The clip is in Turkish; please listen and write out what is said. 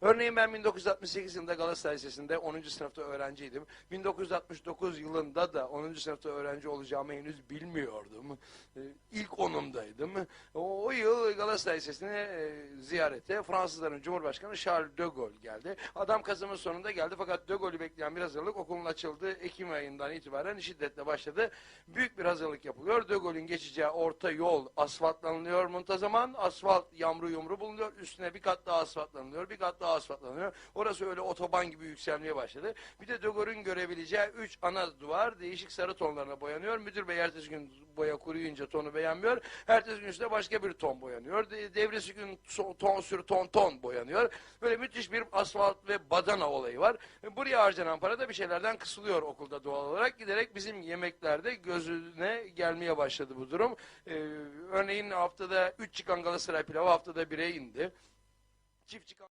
Örneğin ben 1968 yılında Galatasaray Lisesi'nde 10. sınıfta öğrenciydim. 1969 yılında da 10. sınıfta öğrenci olacağımı henüz bilmiyordum. Ee, İlk onumdaydım. O, yıl Galatasaray Lisesi'ne e, ziyarete Fransızların Cumhurbaşkanı Charles de Gaulle geldi. Adam Kasım'ın sonunda geldi fakat de Gaulle'ü bekleyen bir hazırlık okulun açıldığı Ekim ayından itibaren şiddetle başladı. Büyük bir hazırlık yapılıyor. De Gaulle'ün geçeceği orta yol asfaltlanılıyor muntazaman. Asfalt yamru yumru bulunuyor. Üstüne bir kat daha asfaltlanıyor. Bir kat daha asfaltlanıyor. Orası öyle otoban gibi yükselmeye başladı. Bir de De Gaulle'ün görebileceği üç ana duvar değişik sarı tonlarına boyanıyor. Müdür bey ertesi gün boya kuruyunca tonu beğenmiyor. Ertesi gün üstüne başka bir ton boyanıyor. De- Devresi gün ton sürü ton ton boyanıyor. Böyle müthiş bir asfalt ve badana olayı var. Buraya harcanan para da bir şeylerden kısılıyor okulda doğal olarak. Giderek bizim yemeklerde gözüne gelmeye başladı bu durum. Ee, örneğin haftada 3 çıkan Galatasaray pilavı haftada 1'e indi. Çift çıkan